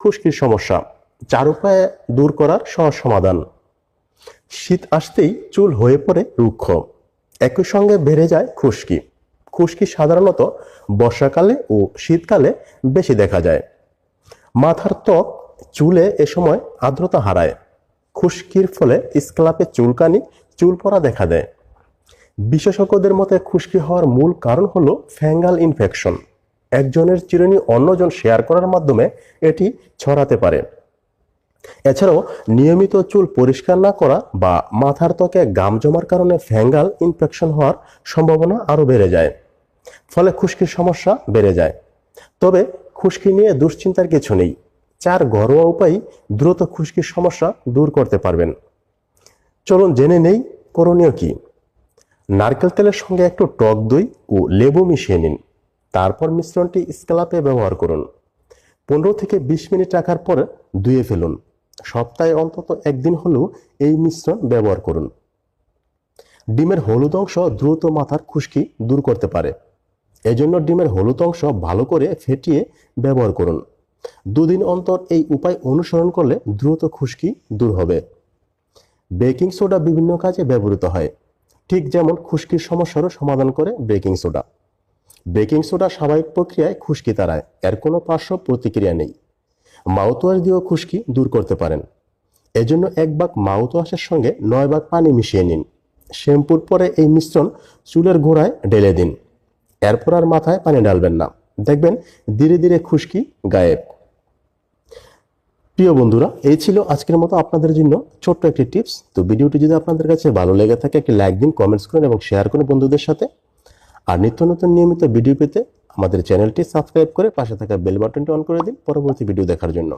খুশকির সমস্যা চার উপায়ে দূর করার সহজ সমাধান। শীত আসতেই চুল হয়ে পড়ে রুক্ষ। একই সঙ্গে বেড়ে যায় খুশকি। খুশকি সাধারণত বর্ষাকালে ও শীতকালে বেশি দেখা যায়। মাথার ত্বক চুলে এ সময় আর্দ্রতা হারায়। খুশকির ফলে স্ক্যাল্পে চুলকানি, চুল পড়া দেখা দেয়। বিশেষজ্ঞদের মতে খুশকি হওয়ার মূল কারণ হলো ফ্যাঙ্গাল ইনফেকশন। একজনের চিরুনি অন্যজন শেয়ার করার মাধ্যমে এটি ছড়াতে পারে। এছাড়াও, নিয়মিত চুল পরিষ্কার না করা বা মাথার ত্বকে গাম জমার কারণে ফ্যাঙ্গাল ইনফেকশন হওয়ার সম্ভাবনা আরও বেড়ে যায়, ফলে খুশকির সমস্যা বেড়ে যায়। তবে খুশকি নিয়ে দুশ্চিন্তার কিছু নেই, চার ঘরোয়া উপায় দ্রুত খুশকির সমস্যা দূর করতে পারবেন। চলুন জেনে নেই করণীয় কি। নারকেল তেলের সঙ্গে একটু টক দই ও লেবু মিশিয়ে নিন। তারপর মিশ্রণটি স্ক্যালাপে ব্যবহার করুন। পনেরো থেকে বিশ মিনিট রাখার পর ধুয়ে ফেলুন। সপ্তাহে অন্তত একদিন হলেও এই মিশ্রণ ব্যবহার করুন। ডিমের হলুদ অংশ দ্রুত মাথার খুশকি দূর করতে পারে। এজন্য ডিমের হলুদ অংশ ভালো করে ফেটিয়ে ব্যবহার করুন। দুদিন অন্তর এই উপায় অনুসরণ করলে দ্রুত খুশকি দূর হবে। বেকিং সোডা বিভিন্ন কাজে ব্যবহৃত হয়। ঠিক যেমন খুশকির সমস্যারও সমাধান করে বেকিং সোডা। বেকিং সোডা স্বাভাবিক প্রক্রিয়ায় খুশকি তাড়ায়। এর কোনো পার্শ্ব প্রতিক্রিয়া নেই। মাউথওয়াশ দিয়েও খুশকি দূর করতে পারেন। এজন্য এক ভাগ মাউথওয়াশের সঙ্গে নয় ভাগ পানি মিশিয়ে নিন। শ্যাম্পুর পরে এই মিশ্রণ চুলের গোড়ায় ঢেলে দিন। এরপর আর মাথায় পানি ডালবেন না। দেখবেন ধীরে ধীরে খুশকি গায়েব। প্রিয় বন্ধুরা, এই ছিল আজকের মতো আপনাদের জন্য ছোট্ট একটি টিপস। তো ভিডিওটি যদি আপনাদের কাছে ভালো লেগে থাকে, একটি লাইক দিন, কমেন্টস করুন এবং শেয়ার করুন বন্ধুদের সাথে। আর নিত্য নতুন নিয়মিত ভিডিও পেতে আমাদের চ্যানেলটি সাবস্ক্রাইব করে পাশে থাকা বেল বাটনটি অন করে দিন। পরবর্তী ভিডিও দেখার জন্য।